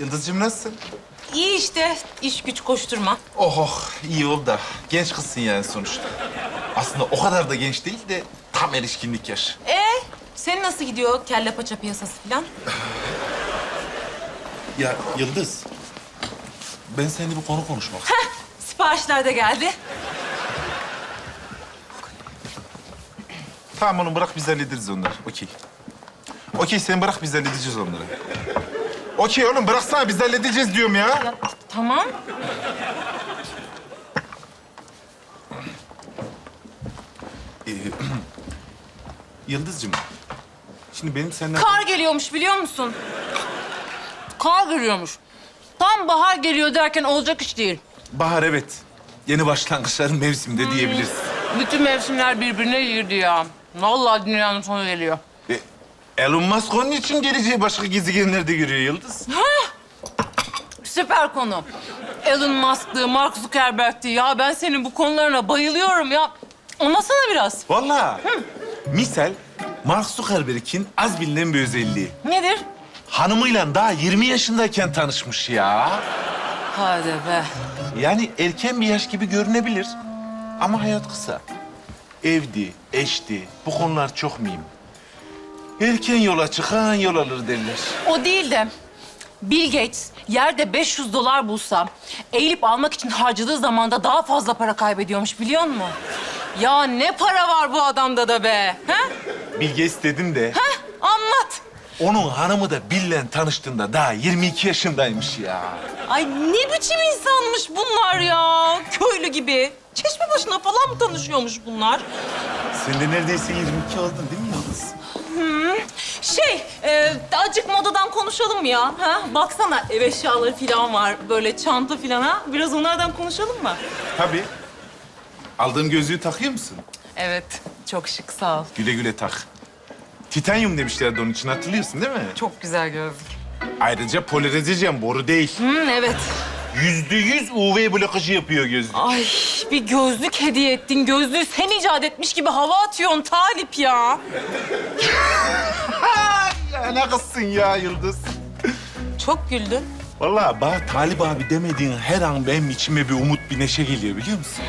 Yıldız'cığım nasılsın? İyi işte iş güç koşturma. Oh oh iyi oldu da. Genç kızsın yani sonuçta. Aslında o kadar da genç değil de tam erişkinlik yaşı. Ee, senin nasıl gidiyor kelle paça piyasası falan? Ya Yıldız, ben seninle bir konu konuşmak Heh, siparişler de geldi. Tamam oğlum bırak biz hallederiz onları. Okey. Okey sen bırak biz halledeceğiz onları. Okey oğlum bıraksana biz halledeceğiz diyorum ya. Ya, tamam. Ee, Yıldız'cığım, şimdi benim senden... Kar geliyormuş biliyor musun? Kar geliyormuş. Tam bahar geliyor derken olacak iş değil. Bahar evet. Yeni başlangıçların mevsiminde diyebiliriz. Bütün mevsimler birbirine girdi ya. Vallahi dünyanın sonu geliyor. Elon Musk onun için geleceği başka gezegenlerde görüyor Yıldız. Süper konu. Elon Musk'tı, Mark Zuckerberg'ti. Ya ben senin bu konularına bayılıyorum ya. Anlatsana biraz. Vallahi. Misal Mark Zuckerberg'in az bilinen bir özelliği. Nedir? Hanımıyla daha 20 yaşındayken tanışmış ya. Hadi be. Yani erken bir yaş gibi görünebilir. Ama hayat kısa. Evdi, eşti, bu konular çok mühim. Erken yola çıkan yol alır derler. O değil de Bill Gates yerde 500 dolar bulsa eğilip almak için harcadığı zamanda daha fazla para kaybediyormuş biliyor musun? Ya ne para var bu adamda da be. Ha? Bill Gates dedim de Ha? Anlat. onun hanımı da Bill'le tanıştığında daha 22 yaşındaymış ya. Ay ne biçim insanmış bunlar ya. Köylü gibi. Çeşme başına falan mı tanışıyormuş bunlar? Sen de neredeyse 22 oldun değil mi Yıldız? Şey, e, azıcık modadan konuşalım mı ya? Ha? Baksana ev eşyaları falan var. Böyle çanta falan ha. Biraz onlardan konuşalım mı? Tabii. Aldığım gözlüğü takıyor musun? Evet, çok şık sağ ol. Güle güle tak. Titanyum demişlerdi onun için hatırlıyorsun değil mi? Çok güzel gözlük. Ayrıca polarize boru değil. Hmm, evet. Yüzde yüz UV blokajı yapıyor gözlük. Ay bir gözlük hediye ettin. Gözlüğü sen icat etmiş gibi hava atıyorsun Talip ya. ne kızsın ya Yıldız. Çok güldün. Vallahi bana Talip abi demediğin her an benim içime bir umut, bir neşe geliyor biliyor musun?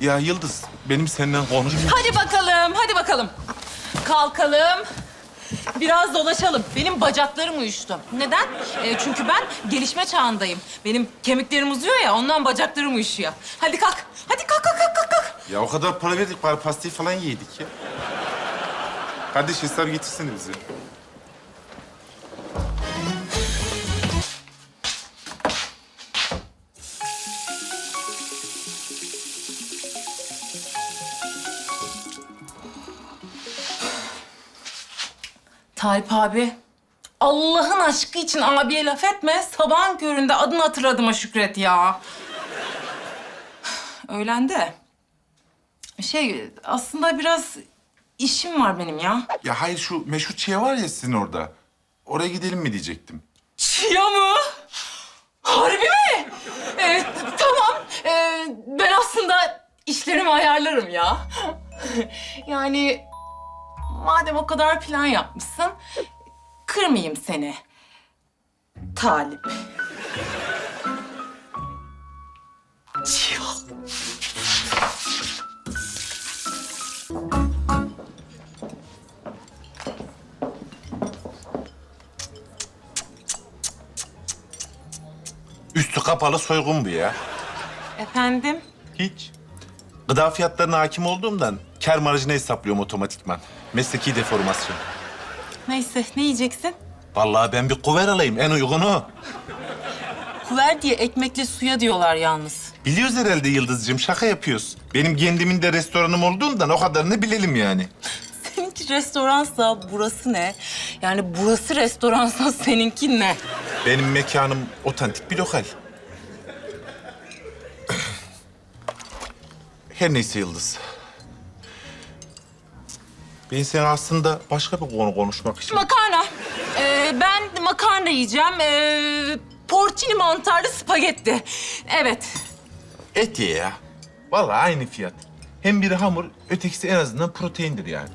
ya Yıldız, benim senden konuşmam... Hadi bakalım, hadi bakalım. Kalkalım. Biraz dolaşalım. Benim bacaklarım uyuştu. Neden? Ee, çünkü ben gelişme çağındayım. Benim kemiklerim uzuyor ya, ondan bacaklarım uyuşuyor. Hadi kalk. Hadi kalk, kalk, kalk, kalk, kalk. Ya o kadar para verdik, bari pastayı falan yedik ya. Kardeş hesap getirsene bize. Talip abi, Allah'ın aşkı için abiye laf etme. Sabahın köründe adını hatırladığıma şükret ya. Öğlende. Şey, aslında biraz işim var benim ya. Ya hayır şu meşhur çiğ var ya sizin orada. Oraya gidelim mi diyecektim. Çiya mı? Harbi mi? Ee, tamam. Ee, ben aslında işlerimi ayarlarım ya. yani madem o kadar plan yapmışsın, kırmayayım seni. Talip. Çiya. Üstü kapalı soygun bu ya. Efendim? Hiç. Gıda fiyatlarına hakim olduğumdan kar marjını hesaplıyorum otomatikman. Mesleki deformasyon. Neyse, ne yiyeceksin? Vallahi ben bir kuver alayım en uygunu. Kuver diye ekmekle suya diyorlar yalnız. Biliyoruz herhalde Yıldız'cığım şaka yapıyoruz. Benim kendimin de restoranım olduğundan o kadarını bilelim yani. Seninki restoransa burası ne? Yani burası restoransa seninki ne? Benim mekanım otantik bir lokal. Her neyse Yıldız. Ben seni aslında başka bir konu konuşmak için... Makarna. Ee, ben makarna yiyeceğim. Ee, porcini mantarlı spagetti. Evet. Et ye ya. Vallahi aynı fiyat. Hem biri hamur, ötekisi en azından proteindir yani.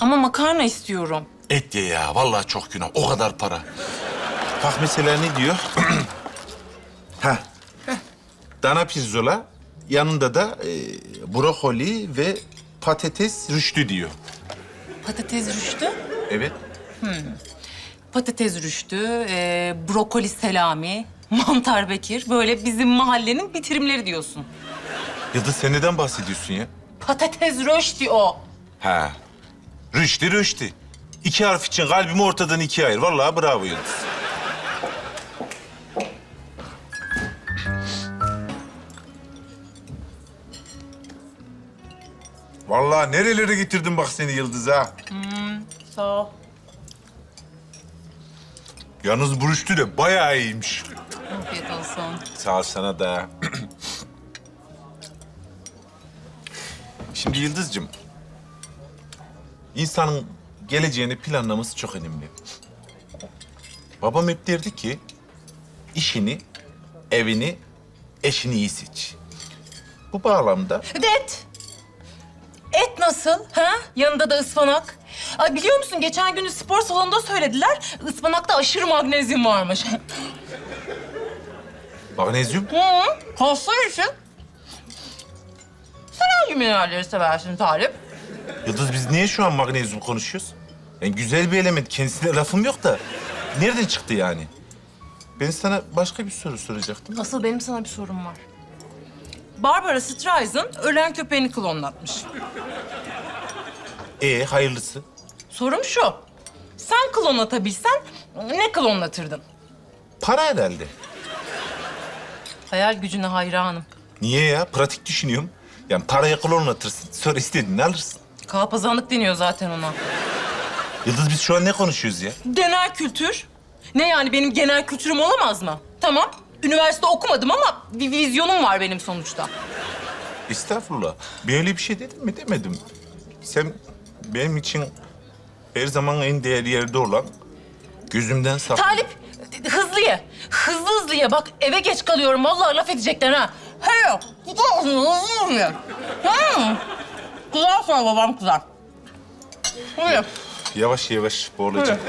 Ama makarna istiyorum. Et ye ya. Vallahi çok günah. O kadar para. Bak mesela ne diyor? Heh. Dana pirzola. Yanında da e, brokoli ve patates rüştü diyor. Patates rüştü, Evet. patates rüştü, e, brokoli selami, mantar bekir. Böyle bizim mahallenin bitirimleri diyorsun. Yıldız sen neden bahsediyorsun ya? Patates röşti o. Ha. Rüştü rüştü. İki harf için kalbimi ortadan ikiye ayır. Vallahi bravo Yıldız. Vallahi nerelere getirdin bak seni Yıldız ha. Sağ ol. Yalnız bu rüştü de bayağı iyiymiş. Afiyet olsun. Sağ ol sana da. Şimdi Yıldız'cığım, insanın geleceğini planlaması çok önemli. Babam hep derdi ki, işini, evini, eşini iyi seç. Bu bağlamda Et. Nasıl? Ha? Yanında da ıspanak. Ay biliyor musun geçen gün spor salonunda söylediler. Ispanakta aşırı magnezyum varmış. magnezyum, Hı, kaslar için. Sen hangi mineralleri seversin Talip? Yıldız biz niye şu an magnezyum konuşuyoruz? Yani güzel bir element, kendisine lafım yok da. Nereden çıktı yani? Ben sana başka bir soru soracaktım. Asıl benim sana bir sorum var. Barbara Streisand ölen köpeğini klonlatmış. Ee, hayırlısı. Sorum şu. Sen klonlatabilsen ne klonlatırdın? Para herhalde. Hayal gücüne hayranım. Niye ya? Pratik düşünüyorum. Yani paraya klonlatırsın. Sonra istediğini alırsın. Kalpazanlık deniyor zaten ona. Yıldız biz şu an ne konuşuyoruz ya? Genel kültür. Ne yani benim genel kültürüm olamaz mı? Tamam. Üniversite okumadım ama bir vizyonum var benim sonuçta. Estağfurullah. Böyle bir şey dedim mi demedim. Sen benim için her zaman en değerli yerde olan gözümden saklı. Talip hızlı ye. Hızlı hızlı ye. Bak eve geç kalıyorum. Vallahi laf edecekler ha. He. Hızlı hızlı ye. Hmm. Kızar sonra babam kızar. Hadi. Yavaş yavaş boğulacağım.